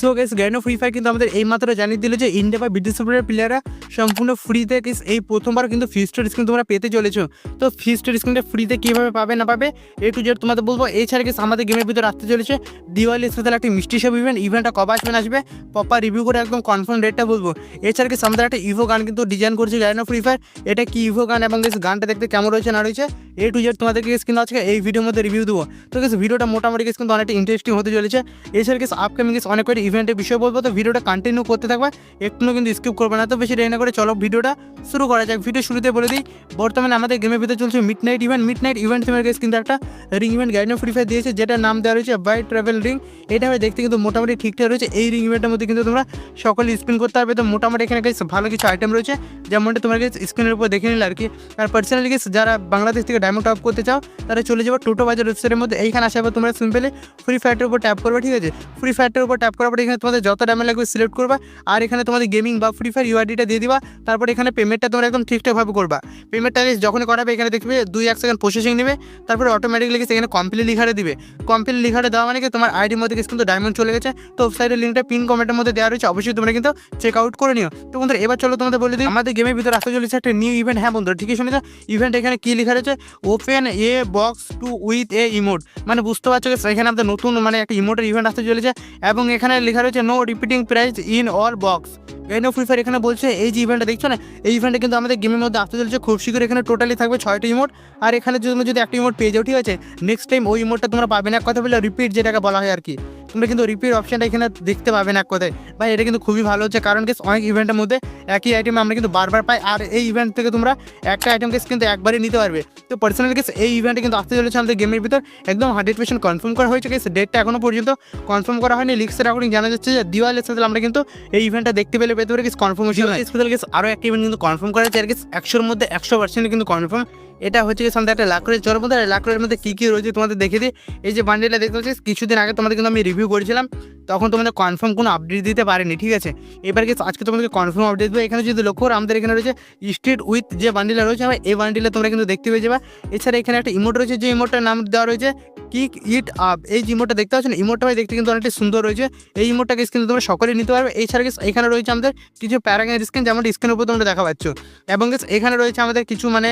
So guys grand Free Fire কিন্তু আমাদের এই মাত্র জানিয়ে দিল যে ইন্ডিয়া বা বিদেশ প্লেয়াররা সম্পূর্ণ ফ্রিতে গেস এই প্রথমবার কিন্তু ফিস্টের স্ক্রিন তোমরা পেতে চলেছো। তো ফিস্টের স্ক্রিনটা ফ্রিতে কীভাবে পাবে না পাবে, এ টু জেড তোমাদের বলব। এছাড়া গেস আমাদের গেমের ভিতরে আসতে চলেছে দিওয়ালি স্পেশাল একটি মিষ্টি সব ইভেন্ট ইভেন্টটা কবে আসবে না আসবে পপা রিভিউ করে একদম কনফার্ম ডেটটা বলব। এছাড়া গেস আমাদের একটা ইভো গান কিন্তু ডিজাইন করছে গ্র্যান্ড ফ্রি ফায়ার এটা কি ইভো গান এবং গেস গানটা দেখতে কেমন রয়েছে না রয়েছে, এ টু জেড তোমাদেরকে গেস কিন্তু আজকে এই ভিডিওর মধ্যে রিভিউ দেবো। তো গেস ভিডিওটা মোটামুটি গেস কিন্তু অনেকটা ইন্টারেস্টিং হতে চলেছে। এছাড়া গেস আপকামিং গেস অনেক কয়েকটি ইভেন্টের বিষয় বলব তো ভিডিওটা কন্টিনিউ করতে থাকবে একটু কিন্তু স্কিপ করবে না, তো বেশি দেরি না করে চলো ভিডিওটা শুরু করা যাক। ভিডিও শুরুতে বলে দিই, বর্তমানে আমাদের গেমের ভিতরে চলছে midnight event midnight event তোমার গেস কিন্তু একটা ring event guide free fire দিয়েছে, যেটার নাম দেওয়া রয়েছে বাই ট্রাভেল রিং এটা দেখতে কিন্তু মোটামুটি ঠিকঠাক রয়েছে। এই রিং ইভেন্টের মধ্যে কিন্তু তোমরা সকলে স্পিন করতে পারবে। তো মোটামুটি এখানে guys ভালো কিছু আইটেম রয়েছে, যেমনটা তোমার কাছে স্ক্রিনের উপর দেখে নিলে আর কি। আর পার্সোনালি গেস যারা বাংলাদেশ থেকে ডায়মন্ড টপ করতে চাও, তারা চলে যাব টোটো বাজার ওয়েবসাইটের মধ্যে। এইখানে আসার পর তোমরা সিম্পলি ফ্রি ফায়ারটার উপর ট্যাপ করবে, ঠিক আছে? ফ্রি ফায়ারটার উপর ট্যাপ করার পর এখানে তোমাদের যত ডায়মন্ড লাগবে সিলেক্ট করবা, আর এখানে তোমাদের গেমিং বা ফ্রি ফায়ার ইউআইডিটা দিয়ে দিবা, তারপর এখানে পেমেন্টটা তোমরা একদম ঠিকঠাকভাবে করবা। পেমেন্টটা যখনই করাবে, এখানে দেখবে দুই এক সেকেন্ড প্রসেসিং নেবে, তারপরে অটোমেটিকলি সেখানে কমপ্লিট লিখারে দিবে। কমপ্লিট লিখারে দেওয়া মানে কি, তোমার আইডির মধ্যে কিন্তু ডায়মন্ড চলে গেছে। তো ওয়েবসাইটের লিঙ্কটা পিন কমেন্টের মধ্যে দেওয়া রয়েছে, অবশ্যই তোমরা কিন্তু চেক আউট করে নিও। তো বন্ধুরা, এবার চলো তোমাদের বলে দিই, আমাদের গেমের ভিতরে আসতে চলেছে একটা নিউ ইভেন্ট হ্যাঁ বন্ধুরা, ঠিকই শুনেছো? ইভেন্ট এখানে কি লেখা রয়েছে? Open a box to with a emote মানে বুঝতে পারছ এখানে আমাদের নতুন মানে একটা ইমোটের ইভেন্ট আসতে চলেছে, এবং এখানে লেখা রয়েছে no repeating prize in all box gain Free Fire এখানে বলছে, এই যে ইভেন্টটা দেখছ না, এই ইভেন্টটা কিন্তু আমাদের গেমের মধ্যে আসতে চলছে, খুব শীঘ্রই এখানে টোটালি থাকবে ছয়টি ইমোট আর এখানে যদি একটা ইমোট পেয়ে যাও, ঠিক আছে? নেক্সট টাইম ওই ইমোটটা তোমরা পাবে না। কথা বলে রিপিট যেটাকে বলা হয় আর কি। তোমরা কিন্তু রিপিট অপশানটা এখানে দেখতে পাবে না এক কথায় ভাই এটা কিন্তু খুবই ভালো হচ্ছে কারণ কি অনেক ইভেন্টের মধ্যে একই আইটেম আমরা কিন্তু বারবার পাই আর এই ইভেন্ট থেকে তোমরা একটা আইটেম কেস কিন্তু একবারই নিতে পারবে। তো পার্সোনাল কেস এই ইভেন্টে কিন্তু আসতে চলেছে আমাদের গেমের ভিতর একদম হান্ড্রেড পার্সেন্ট কনফার্ম করা হয়েছে কেস ডেটটা এখনও পর্যন্ত কনফার্ম করা হয়নি লিক্সের অ্যাকর্ডিং জানা যাচ্ছে যে দিওয়ালের সাথে আমরা কিন্তু এই ইভেন্টটা দেখতে পেলে পেতে পারি কিছু কনফার্মেশন স্পেশাল কেস আরও একটা ইভেন্ট কিন্তু কনফার্ম করা হয়েছে আর কেস একশোর মধ্যে একশো পার্সেন্ট কিন্তু কনফার্ম এটা হচ্ছে সন্ধ্যা একটা লাকড়ের চর মধ্যে, আর লাকড়ের মধ্যে কী কী রয়েছে তোমাদের দেখে দিই। এই যে বান্ডিলটা দেখতে পাচ্ছিস কিছুদিন আগে তোমাদের কিন্তু আমি রিভিউ করেছিলাম, তখন তোমাদের কনফার্ম কোনো আপডেট দিতে পারেনি, ঠিক আছে? এবার কিন্তু আজকে তোমাদেরকে কনফার্ম আপডেট দেবো। এখানে যদি লক্ষ্য করো, আমাদের এখানে রয়েছে স্ট্রিট উইথ যে বান্ডিলটা রয়েছে এই বান্ডিলটা তোমরা কিন্তু দেখতে পেয়ে যাবে। এছাড়া এখানে একটা ইমোট রয়েছে, যে ইমোটটার নাম দেওয়া রয়েছে কিক, ইট আপ এই ইমোটটা দেখতে পাচ্ছ না ইমোটটা ভাই দেখতে কিন্তু অনেকটা সুন্দর রয়েছে। এই ইমোটটাকে কিন্তু তোমরা সকলেই নিতে পারবে। এছাড়া এখানে রয়েছে আমাদের কিছু প্যারাগানের স্ক্রিন যেমন স্ক্রিনের উপর তোমরা দেখা পাচ্ছ। এবং এখানে রয়েছে আমাদের কিছু মানে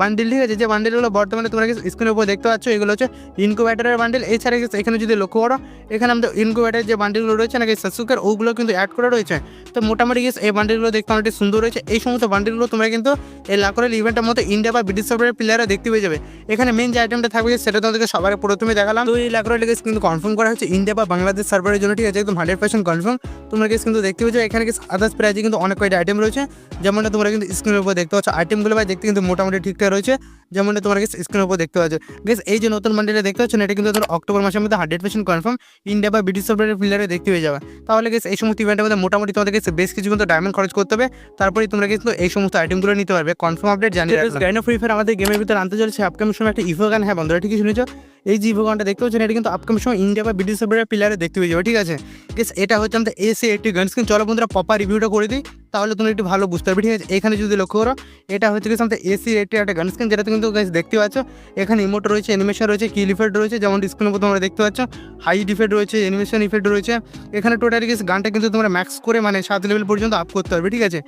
বান্ডিল ঠিক আছে? যে বান্ডিলগুলো বর্তমানে তোমরা স্ক্রিনের উপর দেখতে পাচ্ছ, এগুলো হচ্ছে ইনকুবেটারের বান্ডিল এছাড়া এখানে যদি লক্ষ্য করো, এখানে আমাদের ইনকুবেটারের যে বান্ডিলগুলো রয়েছে নাকি সাসুকের ওগুলো কিন্তু অ্যাড করা রয়েছে। তো মোটামুটি গেস এই বান্ডিলগুলো দেখতে অনেকটা সুন্দর রয়েছে। এই সমস্ত বান্ডিলগুলো তোমরা কিন্তু এই লাকরের ইভেন্টের মতো ইন্ডিয়া বা ব্রিটিশ সার্ভারের প্লেয়াররা দেখতে পেয়ে যাবে। এখানে মেন যে আইটেমটা থাকবে সেটা তোমাদেরকে সবার প্রথমে দেখালাম তো এই লাকরের গেস কিন্তু কনফার্ম করা হচ্ছে ইন্ডিয়া বা বাংলাদেশ সার্ভারের জন্য ঠিক আছে একদম হান্ড্রেড পার্সেন্ট কনফার্ম তোমরা গেস কিন্তু দেখতে পেয়েছ এখানে আদার্স প্রাইজে কিন্তু অনেক কয়টা আইটেম রয়েছে যেমনটা তোমরা কিন্তু স্ক্রিনের উপর দেখতে পাচ্ছ আইটেমগুলো ভাই দেখতে কিন্তু মোটামুটি ঠিকঠাক রয়েছে যেমনটা তোমরা গেস স্ক্রিনের উপর দেখতে পাচ্ছ গেস এই যে নতুন বান্ডিলটা দেখতে পাচ্ছ এটা কিন্তু অক্টোবর মাসের মধ্যে হান্ড্রেড পার্সেন্ট কনফার্ম ইন্ডিয়া বা ব্রিটিশ সার্ভারের প্লেয়ারে দেখতে পেয়ে যাবে তাহলে গেস এই সমস্ত ইভেন্টের মধ্যে মোটামুটি তোমাদের কাছে বেশ কিছু কিন্তু ডায়মন্ড খরচ করতে হবে তারপরে তোমরা কিন্তু এই সমস্ত আইটেমগুলো নিতে পারবে কনফার্ম আপডেট জানিয়ে গাইন ফ্রি ফায়ার আমাদের গেমের ভিতরে আনতে চলেছে আপকামিং সময় একটা ইভো গান হ্যাঁ বন্ধুরা ঠিকই শুনেছো এই যে ভূগানটা গানটা দেখতে পাচ্ছেন, এটা কিন্তু আপকামিং সময় ইন্ডিয়া বা ব্রিটিশ পিলারে দেখতে পেয়ে যাবে, ঠিক আছে? এটা হচ্ছে আমাদের এসি এইটটি গান স্ক্রিন চলো বন্ধুরা পপা রিভিউটা করে দিই। তাহলে তুমি একটু ভালো বুঝতে পারবে। ঠিক আছে, এখানে যদি লক্ষ্য করো, এটা হচ্ছে গেছে আমাদের এসি এইটটি একটা গান স্ক্রিন যেটা কিন্তু দেখতে পাচ্ছ। এখানে ইমোট রয়েছে অ্যানিমেশন রয়েছে কিল ইফেক্ট রয়েছে, যেমন স্ক্রিনের উপর তোমরা দেখতে পাচ্ছ। হাই ইফেক্ট রয়েছে অ্যানিমেশন ইফেক্ট রয়েছে। এখানে টোটালি গেস গানটা কিন্তু তোমরা ম্যাক্স করে মানে সাত লেভেল পর্যন্ত আপ করতে পারবে, ঠিক আছে?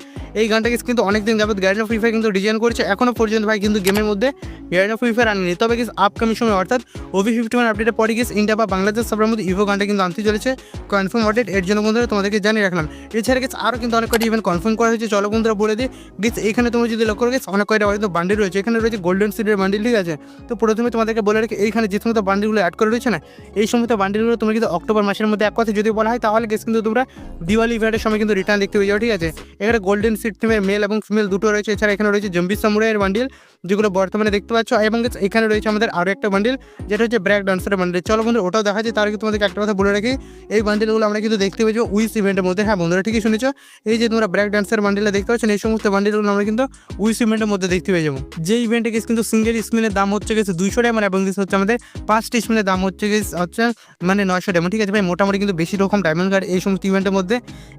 এই গানটা গেস কিন্তু অনেকদিন যাবত গ্যারেজ অফ ফায়ার কিন্তু ডিজাইন করেছে। এখনও পর্যন্ত ভাই কিন্তু গেমের মধ্যে গ্যারেজ অফ ফায়ার আনেনি। তবে গেস আপকামিং সময় অর্থাৎ ওভি ফিফটি ওয়ান আপডেটের পরে গেস ইন্ডিয়া বা বাংলাদেশ সবার মধ্যে ইভো গানটা কিন্তু আনতে চলেছে। কনফার্ম আপডেট এর জন্য তোমাদেরকে জানিয়ে রাখলাম। এছাড়া গেস আরও কিন্তু অনেক কয়টি ইভেন্ট কনফার্ম করা হয়েছে, চলো বন্ধুরা বলে দিই। গেস এখানে তুমি যদি লক্ষ্য গেছ অনেক কয়টা হয়তো বান্ডিল রয়েছে। এখানে রয়েছে গোল্ডেন সিডের বান্ডিল, ঠিক আছে? তো প্রথমে তোমাদেরকে বলে রাখি, এইখানে যে সমস্ত বান্ডিলগুলো অ্যাড করে রয়েছে না, এই সমস্ত বান্ডিলগুলো তুমি কিন্তু অক্টোবর মাসের মধ্যে এক কথা যদি বলা হয়, তাহলে গেস কিন্তু তোমরা দিওয়ালি ইভেন্টের সময় কিন্তু রিটার্ন দেখতে পেয়ে যাও ঠিক আছে? এখানে গোল্ডেন সিট থিমের মেল এবং ফিমেল দুটো রয়েছে। এছাড়া এখানে রয়েছে জম্বি সামুরাইয়ের বান্ডিল, যেগুলো বর্তমানে দেখতে পাচ্ছ। এবং এখানে রয়েছে আমাদের আরও একটা বান্ডিল, যেটা হচ্ছে ব্র্যাক ডান্সারের বান্ডিল। চলো বন্ধু ওটাও দেখা যায় তার তোমাদেরকে একটা কথা বলে রাখি, এই বান্ডিলগুলো আমরা কিন্তু দেখতে পেয়েছি উইস ইভেন্টের মধ্যে। হ্যাঁ বন্ধুরা, ঠিকই শুনেছো। এই যে তোমরা ব্র্যাক ব্র্যাক ডান্সের বান্ডিলে দেখতে পাচ্ছেন? এই সমস্ত বান্ডিলগুলো আমরা কিন্তু উইস ইভেন্টের মধ্যে দেখতে পেয়ে যাব। যে ইভেন্টে গেছে কিন্তু সিঙ্গেল স্পিনের দাম হচ্ছে গেছে দুইশো ডায়মন্ড এবং গেছে হচ্ছে আমাদের পাঁচটি স্পিনের দাম হচ্ছে গেছে হচ্ছে মানে নয়শো ডায়মন্ড ঠিক আছে ভাই? মোটামুটি কিন্তু বেশি রকম ডায়মন্ড কার্ড এই সমস্ত ইভেন্টের মধ্যে।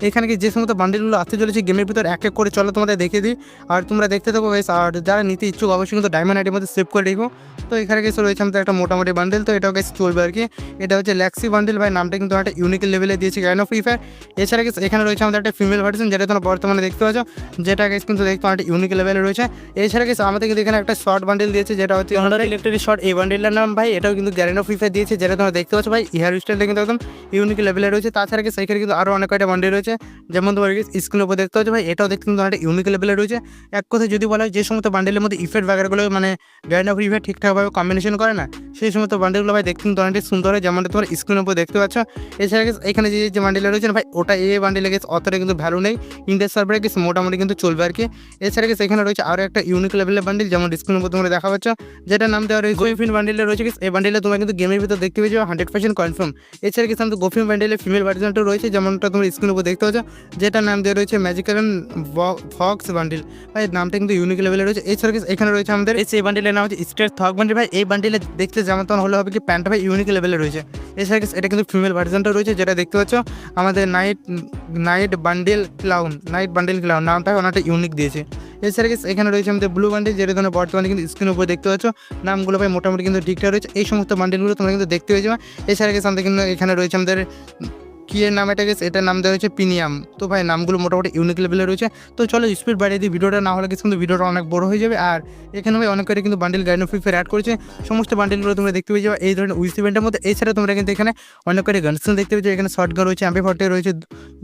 এখানে যে সমস্ত বান্ডিলগুলো আসতে চলেছে গেমের ভিতর, এক এক করে চলো তোমাদের দেখে দিই। আর তোমরা দেখতে থাকো আর যারা নিতে ইচ্ছুক অবশ্যই কিন্তু ডায়মন্ড আইডির মধ্যে সেভ করে রেখো। তো এখানে গেছে রয়েছে আমাদের একটা মোটামুটি বান্ডেল তো এটাও গেছে চলবে আর কি। এটা হচ্ছে ল্যাক্সি বান্ডেল ভাই, নামটা কিন্তু একটা ইউনিক লেভেলে দিয়েছে অফ ফ্রি ফায়ার এছাড়া গেছে এখানে রয়েছে আমাদের একটা ফিমেল ভার্সন যেটা তোমরা বর্তমানে দেখতে পাচ্ছ, যেটা গেছে কিন্তু দেখতে একটা ইউনিক লেভেলে রয়েছে। এছাড়া গেছে আমাদের কিন্তু এখানে একটা শর্ট বান্ডেল দিয়েছে, যেটা হচ্ছে ইলেকট্রিক শর্ট এই বান্ডেলের নাম, ভাই, এটাও কিন্তু গ্যারেন ফ্রি ফায়ার দিয়েছে, যেটা তোমরা দেখতে পাচ্ছ, ভাই হেয়ার স্টাইলটা কিন্তু একদম ইউনিক লেভেলে রয়েছে। তাছাড়া গেছে এখানে কিন্তু আরও অনেক কয়টা বান্ডেল রয়েছে। যেমন তোমার স্ক্রিনের উপর দেখতে পাচ্ছ, ভাই, এটাও দেখতে কিন্তু একটা ইউনিক লেভেলে রয়েছে। এক কথায় যদি বলা হয়, যে সমস্ত বান্ডেলের মধ্যে ইফেক্ট বাগারগুলো মানে গ্যারেন অফ ফ্রি ফায়ার ঠিকঠাকভাবে কম্বিনেশন করে না, সেই সমস্ত বান্ডেলগুলো ভাই দেখতে কিন্তু অনেকটাই সুন্দর হয়। যেমনটা তোমার স্ক্রিনের উপর দেখতে পাচ্ছ। এছাড়া এখানে যে যে বান্ডেল রয়েছে ভাই, ওটা এই বান্ডেলে গেছে অতটা কিন্তু ভ্যালু নেই। ইন্ডিয়া সার্ভারে গেছে মোটামুটি কিন্তু চলবে আর কি। এছাড়া এখানে রয়েছে আরও একটা ইউনিক লেভেলের বান্ডেল যেমন স্ক্রিনের উপর তোমরা দেখা পাচ্ছ। যেটা নাম দেওয়া রয়েছে গোফিন বান্ডেলে রয়েছে এই বান্ডেলে তোমরা কিন্তু গেমের ভিতর দেখতে পেয়েছ হান্ড্রেড পার্সেন্ট কনফার্ম এছাড়া আমাদের গোফিন বান্ডেলে ফিমেল ভার্জনটা রয়েছে, যেমনটা তোমরা স্ক্রিনের উপর দেখতে পাচ্ছ। যেটা নাম দেওয়া রয়েছে ম্যাজিক্যাল ফক্স বান্ডেল ভাই নামটা কিন্তু ইউনিক লেভেলে রয়েছে। এছাড়া এখানে রয়েছে আমাদের, এই বান্ডেলের নাম হচ্ছে স্টেট থক বান্ডেল ভাই, এই বান্ডিলে দেখতে যেমন তখন হলে হবে কি প্যান্টটা ভাই ইউনিক লেভেলে রয়েছে। এছাড়া এটা কিন্তু ফিমেল ভার্জনটা রয়েছে, যেটা দেখতে পাচ্ছ, আমাদের knight knight bundle clown knight bundle clown নামটা অনেকটা ইউনিক দিয়েছে। এছাড়া এখানে রয়েছে আমাদের ব্লু বান্ডেল যেটা তোমরা বর্তমানে কিন্তু স্ক্রিনের উপর দেখতে পাচ্ছ, নামগুলো ভাই মোটামুটি কিন্তু ঠিকঠাক রয়েছে। এই সমস্ত বান্ডিলগুলো তোমরা কিন্তু দেখতে পেয়ে যাবে। এছাড়া গেছে আমাদের কিন্তু এখানে রয়েছে আমাদের কি এর নাম এটা গেছে এটার নাম দেওয়া হয়েছে পিনিয়াম। তো ভাই, নামগুলো মোটামুটি ইউনিক লেভেলে রয়েছে। তো চলো স্পিড বাড়িয়ে দিই, ভিডিওটা না হলে কিছু কিন্তু ভিডিওটা অনেক বড় হয়ে যাবে। আর এখানে ভাই অনেক করে কিন্তু বান্ডেল গাইড ফ্রি ফায়ার অ্যাড করেছে। সমস্ত বান্ডেলগুলো তোমরা দেখতে পেয়ে যাবে। এই ধরনের উইস ইভেন্টের মধ্যে। এছাড়া তোমরা কিন্তু এখানে অনেক করে গানস্কিন দেখতে পেয়েছ এখানে শর্ট গান রয়েছে অ্যাম্পি ফর্টি রয়েছে,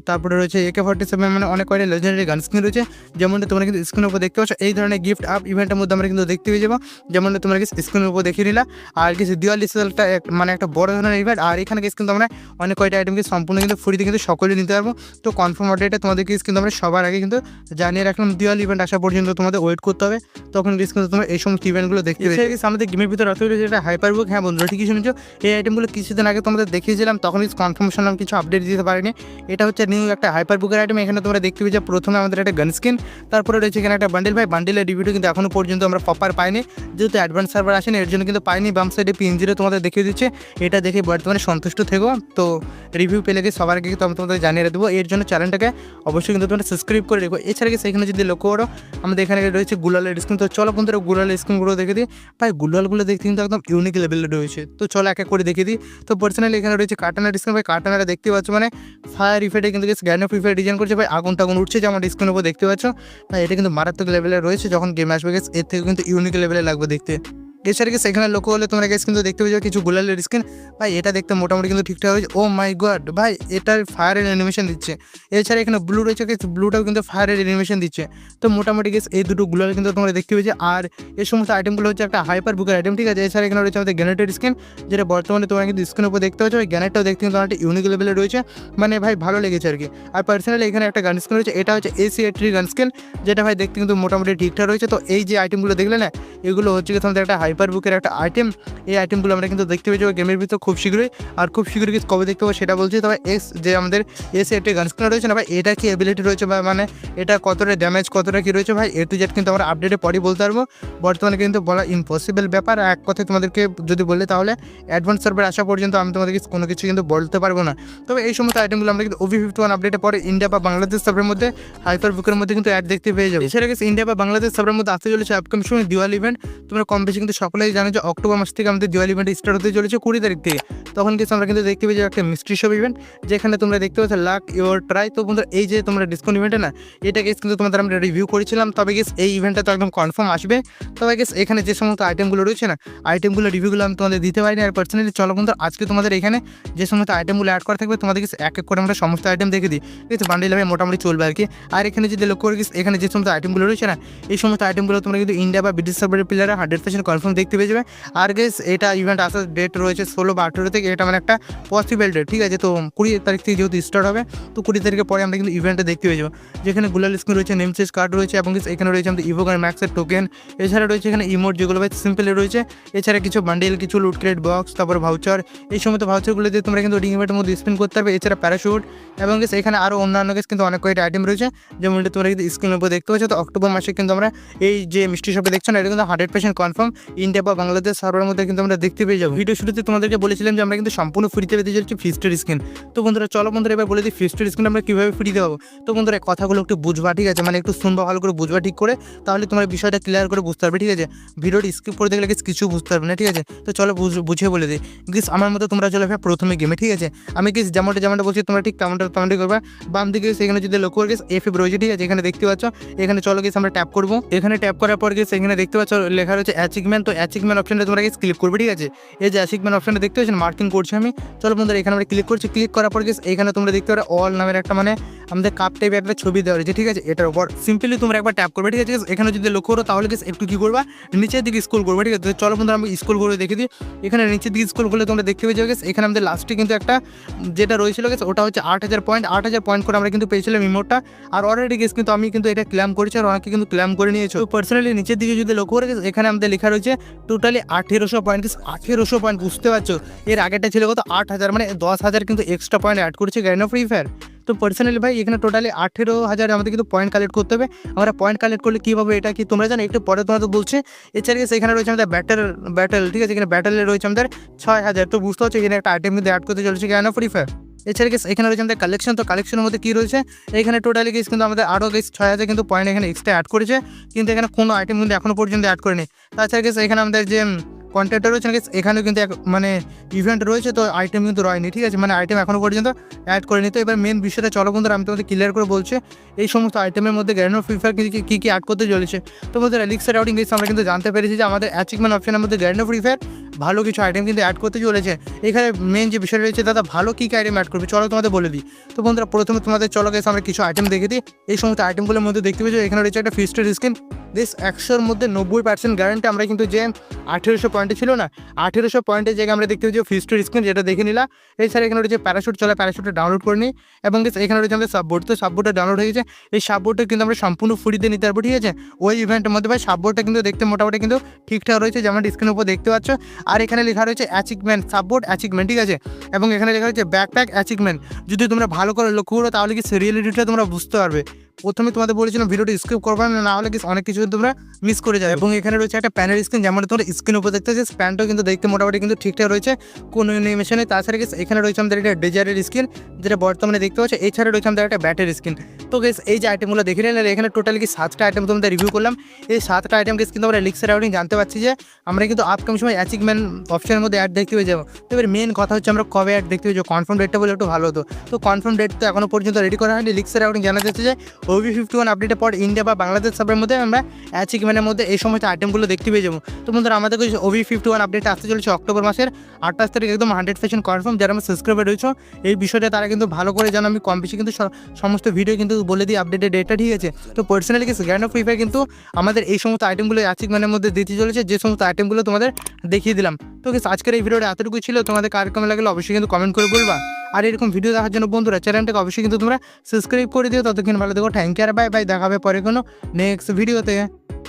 তারপরে রয়েছে একে ফর্টি সেভেন মানে অনেক কয়টা লেজেন্ডারি গানস্কিন রয়েছে। যেমন তোমরা কিন্তু স্ক্রিনের উপর দেখতে পাচ্ছ, এই ধরনের গিফট আপ ইভেন্টের মধ্যে আমরা কিন্তু দেখতে পেয়ে যাব। যেমন তোমরা কিছু স্ক্রিনের উপর দেখিয়ে নিলা আর কিছু দিওয়ালি সেলটা মানে একটা বড় ধরনের ইভেন্ট আর এখানে কিন্তু আমরা অনেক কয়টা আইটেমকে সম্পূর্ণ কিন্তু ফ্রিতে কিন্তু সকলে নিতে পারব। তো কনফার্ম অর্ডারটা তোমাদেরকে কিন্তু আমরা সবার আগে কিন্তু জানিয়ে রাখলাম। দিওয়ালি ইভেন্ট আসা পর্যন্ত তোমাদের ওয়েট করতে হবে। তখন কিন্তু তোমরা এই সমস্ত ইভেন্টগুলো দেখতে পেয়ে গেছে আমাদের গেমের ভিতরে অথবা যেটা হাইপার বুক হ্যাঁ বন্ধুরা ঠিকই শুনেছো। এই আইটেমগুলো কিছুদিন আগে তোমাদের দেখিয়েছিলাম তখন কনফার্মেশন আমি কিছু আপডেট দিতে পারিনি। এটা হচ্ছে নিউ একটা হাইপার বুকের আইটেম এখানে তোমরা দেখতে পেয়েছ প্রথমে আমাদের একটা গান স্কিন তারপরে রয়েছে এখানে একটা বান্ডেল ভাই বান্ডেলের রিভিউটা কিন্তু এখনও পর্যন্ত আমরা প্রপার পাইনি। যেহেতু অ্যাডভান্স সার্ভার আসেনি এর জন্য কিন্তু পাইনি। বাম সাইডে পিন জিরো তোমাদের দেখিয়ে দিচ্ছে। এটা দেখে বর্তমানে সন্তুষ্ট থেকো। তো রিভিউ পেলে গিয়ে সবার আগে আমি তোমাদের জানিয়ে দেবো। এর জন্য চ্যানেলটাকে অবশ্যই কিন্তু তোমরা সাবস্ক্রাইব করে রেখো। এছাড়া সেখানে যদি লক্ষ্য করো, আমাদের এখানে রয়েছে গুলালের স্ক্রিন তো চলো বন্ধুরা গুলালের স্ক্রিনগুলো দেখে দিই। ভাই গুলালগুলো দেখতে কিন্তু একদম ইউনিক লেভেলে রয়েছে। তো চলো এক করে দেখে দিই। তো পার্সোনালি এখানে রয়েছে কাটানার স্ক্রিন ভাই কাটানারা দেখতে পাচ্ছ মানে ফায়ার ইফেক্টে কিন্তু গ্যান অফ ইফেক্ট ডিজাইন করছে। ভাই, আগুন টাগুন উঠছে যে আমার স্ক্রিনের উপর দেখতে পাচ্ছ। ভাই, এটা কিন্তু মারাত্মক লেভেলে রয়েছে। যখন গেম আসবে গেছে এর থেকে কিন্তু ইউনিক লেভেলে লাগবে দেখতে। এছাড়া কি সেখানে লক্ষ্য হলে তোমরা গেছ কিন্তু দেখতে পেয়েছ কিছু গুলালের স্ক্রিন ভাই, এটা দেখতে মোটামুটি কিন্তু ঠিকঠাক হয়েছে। ও মাই গড ভাই, এটার ফায়ারের অ্যানিমেশন দিচ্ছে। এছাড়া এখানে ব্লু রয়েছে গেছে ব্লুটাও কিন্তু ফায়ারের অ্যানিমেশন দিচ্ছে। তো মোটামুটি গেছে এই দুটো গুলাল কিন্তু তোমরা দেখতে পেয়েছ আর এই সমস্ত আইটেমগুলো হচ্ছে একটা হাইপার বুকের আইটেম ঠিক আছে? এছাড়া এখানে রয়েছে আমাদের গ্যানেটের স্ক্রিন যেটা বর্তমানে তোমরা কিন্তু স্ক্রিনের উপর দেখতে পাচ্ছ। ওই গ্যানেটটাও দেখতে কিন্তু একটা ইউনিক লেভেলে রয়েছে। মানে ভাই, ভালো লেগেছে আর কি। আর পার্সোনালি এখানে একটা গান স্ক্রিন রয়েছে, এটা হচ্ছে এসি এট্রি গান স্ক্রিন যেটা ভাই দেখতে কিন্তু মোটামুটি ঠিকঠাক রয়েছে। তো এই যে আইটেমগুলো দেখলে না, এগুলো হচ্ছে কি তোমাদের একটা হাইপার বুকের একটা আইটেম এই আইটেমগুলো আমরা কিন্তু দেখতে পেয়েছি গেমের ভিতর খুব শীঘ্রই। আর খুব শীঘ্রই কবে দেখতে পাবো সেটা বলছি। তবে এস যে আমাদের এস একটি গান স্ক্রিন রয়েছে না ভাই, এটা কি এবিলিটি রয়েছে বা মানে এটা কতটা ড্যামেজ কতটা কি রয়েছে ভাই? এ টু জেড কিন্তু আমরা আপডেটে পরই বলতে পারব। বর্তমানে কিন্তু বলা ইম্পসিবল ব্যাপার। এক কথায় তোমাদেরকে যদি বললে তাহলে অ্যাডভান্স সার্ভার আসা পর্যন্ত আমি তোমাদেরকে কোনো কিছু কিন্তু বলতে পারব না। তবে এই সমস্ত আইটেমগুলো আমরা কিন্তু ওভি ফিফটি ওয়ান আপডেটে পরে ইন্ডিয়া বা বাংলাদেশ সার্ভের মধ্যে হাইপার বুকের মধ্যে কিন্তু অ্যাড দেখতে পেয়ে যাবে। এছাড়া গেছে ইন্ডিয়া বা বাংলাদেশ সার্ভের মধ্যে আসতে চলেছে আপকামিং সময় দিওয়ালি ইভেন্ট তোমরা কম বেশি কিন্তু সকলেই জানো যে অক্টোবর মাস থেকে আমাদের দিওয়ালি ইভেন্ট স্টার্ট হতে চলেছে কুড়ি তারিখ থেকে। তখন কিন্তু আমরা কিন্তু দেখতে পেয়েছি একটা মিস্ট্রি শপ ইভেন্ট যেখানে তোমরা দেখতে পাচ্ছ লাক ইউর ট্রাই তো বন্ধুরা, এই যে তোমরা ডিসকাউন্ট ইভেন্টে না, এটা গেস কিন্তু তোমাদের আমরা রিভিউ করেছিলাম। তবে গেস এই ইভেন্টটা তো একদম কনফার্ম আসবে। তবে গেস এখানে যে সমস্ত আইটেমগুলো রয়েছে না আইটেমগুলো রিভিউগুলো আমি তোমাদের দিতে পারিনি আর পার্সোনালি চলো বন্ধু আজকে তোমাদের এখানে যে সমস্ত আইটেমগুলো অ্যাড করা থাকবে, তোমাদের গেস এক এক করে আমরা সমস্ত আইটেম দেখে দিই। ঠিক আছে বান্ডিল হবে মোটামুটি চলবে আর কি। আর এখানে যদি লক্ষ্য করে গেস এখানে যে সমস্ত আইটেমগুলো রয়েছে না, এই সমস্ত আইটেমগুলো তোমরা কিন্তু ইন্ডিয়া বা ব্রিটিশ সার্ভারের প্লেয়াররা হান্ড্রেড পার্সেন্ট কনফার্ম সময় দেখতে পেয়ে যাবে। আর গেস এটা ইভেন্ট আসার ডেট রয়েছে ষোলো বা আঠেরো থেকে, এটা মানে একটা পসিবল ডেট ঠিক আছে? তো কুড়ি তারিখ থেকে যেহেতু স্টার্ট হবে, তো কুড়ি তারিখের পরে আমরা কিন্তু ইভেন্টে দেখতে পেয়ে যাব। যেখানে গুলাল স্ক্রিন রয়েছে নেমসেস কার্ড রয়েছে, এবং এখানে রয়েছে আমাদের ইভোগার ম্যাক্সের টোকেন এছাড়া রয়েছে এখানে ইমোট যেগুলো ভাই সিম্পলি রয়েছে, এছাড়া কিছু বান্ডেল কিছু লুট ক্রেট বক্স তারপর ভাউচার এই সমস্ত ভাউচারগুলো দিয়ে তোমরা কিন্তু রিং ইভেন্টের মধ্যে স্পিন করতে পারবে, এছাড়া প্যারাশুট এবং এখানে আরও অন্যান্য গেস কিন্তু অনেক কয়েকটা আইটেম রয়েছে, যেমন তোমরা কিন্তু স্ক্রিনের উপর দেখতে পাচ্ছ, তো অক্টোবর মাসে কিন্তু আমরা এই যে মিষ্টি শপে দেখছ না, এটা কিন্তু হান্ড্রেড পার্সেন্ট কনফার্ম ইন্ডিয়া বা বাংলাদেশ সার্ভারের মধ্যে কিন্তু আমরা দেখতে পেয়ে যাব। ভিডিও শুরুতে তোমাদেরকে বলেছিলাম যে আমরা কিন্তু সম্পূর্ণ ফ্রিতে পেতে চলেছি ফিস্টের স্ক্রিন তো বন্ধুরা, চলো বন্ধুরা, এবার বলে দিই ফিস্টের স্ক্রিন আমরা কীভাবে ফ্রিতে পাবো? তো বন্ধুরা কথাগুলো একটু বুঝবা, ঠিক আছে? মানে একটু শুনবা, ভালো করে বুঝবা, ঠিক করে, তাহলে তোমার বিষয়টা ক্লিয়ার করে বুঝতে পারবে, ঠিক আছে? ভিডিওটি স্কিপ করে দেখলে কিছু বুঝতে পারবে না, ঠিক আছে? তো চলো বুঝ- বুঝিয়ে বলে দিই। গিস আমার মতো তোমরা চলে ভাই প্রথমে গেমে ঠিক আছে? আমি গিস যেমনটা যেমনটা বলছি, তোমরা ঠিক তেমনটা তেমনটাই করবে। বাম দিকে সেখানে যদি লক্ষ্য করে গেস এফ রয়েছে, ঠিক আছে? এখানে দেখতে পাচ্ছ। এখানে চলো গেস আমরা ট্যাপ করব। এখানে ট্যাপ করার পর গেস এখানে দেখতে পাচ্ছ, লেখা রয়েছে অ্যাচিকম্যান তো অ্যাচিকম্যান অপশনটা তোমরা ক্লিক করবে ঠিক আছে? এই যে অ্যাচিকম্যান অপশনটা দেখতে পাচ্ছেন মার্কিং করছি আমি। চলো বন্ধুরা এখানে আমরা ক্লিক করছি। ক্লিক করার পর গেস এখানে তোমরা দেখতে পারো অল নামের একটা মানে আমাদের কাপ টাইপের একটা ছবি দেওয়া রয়েছে ঠিক আছে? এটার উপর সিম্পলি তোমরা একবার ট্যাপ করবে ঠিক আছে এখানে যদি লক্ষ্য করো তাহলে গেস একটু কি করবা? নিচের দিকে স্কুল করবে ঠিক আছে? চলো বন্ধুরা আমি স্কুল করে দেখে দিই। এখানে নিচের দিকে স্কুল করলে তোমরা দেখতে পেয়ে guys, এখানে আমাদের লাস্টে কিন্তু একটা যেটা রয়েছিল গেছে ওটা হচ্ছে আট হাজার পয়েন্ট আট হাজার পয়েন্ট করে আমরা কিন্তু পেয়েছিলাম ইমোটটা আর অলরেডি গেস কিন্তু আমি কিন্তু এটা ক্লেম করেছি আর অনেকে কিন্তু ক্লেম করে নিয়েছো। পার্সোনালি নিচের দিকে যদি লক্ষ্য করে গেছে এখানে আমাদের লেখা রয়েছে টোটালি আঠেরোশো পয়েন্ট আঠেরোশো পয়েন্ট বুঝতে পারছ? এর আগেটা ছিল কত? আট হাজার মানে দশ হাজার কিন্তু এক্সট্রা পয়েন্ট অ্যাড করছে গ্যারিনো ফ্রি ফায়ার তো পার্সোনালি ভাই, এখানে টোটালি আঠেরো হাজার আমাদের কিন্তু পয়েন্ট কালেক্ট করতে হবে। আমরা পয়েন্ট কালেক্ট করলে কীভাবে এটা কি তোমরা জানো? একটু পরে তোমাদের বলছে। এছাড়া এখানে রয়েছে আমাদের ব্যাটেল ব্যাটেল ঠিক আছে? এখানে ব্যাটেলে রয়েছে আমাদের ছয় হাজার। তো বুঝতে পারছ, এখানে একটা আইটেম কিন্তু অ্যাড করতে চলেছে কেন ফ্রি ফায়ার এছাড়া গেস এখানে রয়েছে আমাদের কালেকশন তো কালেকশনের মধ্যে কী রয়েছে? এখানে টোটালি গেস কিন্তু আমাদের আরও গেস ছয় হাজার কিন্তু পয়েন্ট এখানে এক্সট্রা অ্যাড করেছে, কিন্তু এখানে কোনো আইটেম কিন্তু এখনও পর্যন্ত অ্যাড করেনি। তাছাড়া গেস এখানে আমাদের যে কন্ট্যাক্টর রয়েছে গেস এখানেও কিন্তু এক মানে ইভেন্ট রয়েছে, তো আইটেম কিন্তু রয়নি, ঠিক আছে? মানে আইটেম এখনও পর্যন্ত অ্যাড করেনি। তো এবার মেন বিষয়টা চলো বন্ধুরা, আমি তোমাদের ক্লিয়ার করে বলছি, এই সমস্ত আইটেমের মধ্যে গ্যারেনো ফ্রি ফায়ার কী কী কী অ্যাড করতে চলেছে? তো বন্ধুরা লিক্সার আউটিং গেস আমরা কিন্তু জানতে পেরেছি যে আমাদের অ্যাচিভমেন্ট অপশনের মধ্যে গ্যারেনো ফ্রি ফায়ার ভালো কিছু আইটেম কিন্তু অ্যাড করতে চলেছে। এখানে মেন যে বিষয় রয়েছে, দাদা, ভালো কী কী আইটেম অ্যাড করবে? চলো তোমাদের বলে দিই। তো বন্ধুরা, প্রথমে তোমাদের চলো গেছে আমরা কিছু আইটেম দেখে দিই। এই সমস্ত আইটেমগুলোর মধ্যে দেখতে পেয়েছ, এখানে রয়েছে একটা ফিস্টের স্ক্রিন দিস একশোর মধ্যে নব্বই পার্সেন্ট গ্যারান্টি আমরা কিন্তু যে আঠেরোশো পয়েন্টে ছিল না, আঠেরোশো পয়েন্টের জায়গায় আমরা দেখতে পেয়েছি ফিস্টের স্ক্রিন যেটা দেখে নিলাম এছাড়া এখানে রয়েছে প্যারাশুট চলে প্যারাশুটটা ডাউনলোড করে নিই। এবং এখানে রয়েছে আমাদের সাববোর্ড তো সাববোর্ডটা ডাউনলোড হয়ে গেছে। এই সাববোর্ডটা কিন্তু আমরা সম্পূর্ণ ফ্রিতে নিতে পারব, ঠিক আছে? ওই ইভেন্টের মধ্যে ভাই সাববোর্ডটা কিন্তু দেখতে মোটামুটি কিন্তু ঠিকঠাক রয়েছে যেমন স্ক্রিনের উপর দেখতে পাচ্ছ। আর এখানে লেখা রয়েছে অ্যাচিভমেন্ট সাপোর্ট অ্যাচিভমেন্ট ঠিক আছে? এবং এখানে লেখা রয়েছে ব্যাকপ্যাক অ্যাচিভমেন্ট যদি তোমরা ভালো করে লক্ষ্য করো, তাহলে কি রিয়েলিটিটা তোমরা বুঝতে পারবে। প্রথমে তোমাদের বলেছিলাম ভিডিওটি স্কিপ করবে না হলে অনেক কিছু তোমরা মিস করে যাবে। এবং এখানে রয়েছে একটা প্যানের স্ক্রিন যেমন তোমরা স্ক্রিন উপর দেখতে পাচ্ছ প্যানটাও কিন্তু দেখতে মোটামুটি কিন্তু ঠিকঠাক রয়েছে, কোনো অ্যানিমেশনে তাছাড়া গেছে এখানে রয়েছে আমাদের একটা ডেজারের স্ক্রিন যেটা বর্তমানে দেখতে পাচ্ছ, এছাড়া রয়েছে আমাদের একটা ব্যাটের স্ক্রিন তো গেস এই যে আইটেমগুলো দেখে নিলেন এখানে টোটালি কি সাতটা আইটেম তোমাদের রিভিউ করলাম। এই সাতটা আইটেম গেস কিন্তু আমরা লিক্সের আউটিং জানতে পারছি যে, আমরা কিন্তু আপকামিং সময় অ্যাচিভমেন্ট অপশনের মধ্যে অ্যাড দেখতে পেয়ে যাব। তো এবার মেন কথা হচ্ছে, আমরা কবে অ্যাড দেখতে পেয়েছি? কনফার্ম ডেটটা বলে একটু ভালো হতো। তো কনফার্ম ডেট তো এখনও পর্যন্ত রেডি করা হয়নি। লিক্সের আউটিং জানা যাচ্ছে যে ওবি ফিফটি ওয়ান আপডেটের পর ইন্ডিয়া বা বাংলাদেশ সাবের মধ্যে আমরা অ্যাচিকমেন্টের মধ্যে এই সমস্ত আইটেমগুলো দেখতে পেয়ে যাব। তো বন্ধুরা, আমাদের কাছে ওবি ফিফটি ওয়ান আপডেট আসতে চলেছে অক্টোবর মাসের আঠাশ তারিখ, একদম হান্ড্রেড পার্সেন্ট কনফার্ম যারা আমার সাবস্ক্রাইবার রয়েছে, এই বিষয়টা তারা কিন্তু ভালো করে জানো, আমি কম বেশি কিন্তু সমস্ত ভিডিও কিন্তু বলে দিই আপডেটের ডেটটা ঠিক আছে? তো পার্সোনালি কিছু গ্যান্ড অফ ফ্রি ফায়ার কিন্তু আমাদের এই সমস্ত আইটেমগুলো অ্যাচিকমেন্টের মধ্যে দিতে চলেছে, যে সমস্ত আইটেমগুলো তোমাদের দেখিয়ে দিলাম। তো আজকের এই ভিডিওটা এতটুকু ছিল। তোমাদের কার কেমন লাগলে অবশ্যই কিন্তু কমেন্ট করে বলবা। আর এরকম ভিডিও দেখার জন্য বন্ধুরা চ্যানেলটাকে অবশ্যই কিন্তু তোমরা সাবস্ক্রাইব করে দিও। ততক্ষণ ভালো দেখো থ্যাংক ইউ আর বাই বাই দেখাবে পরে কোনো নেক্সট ভিডিওতে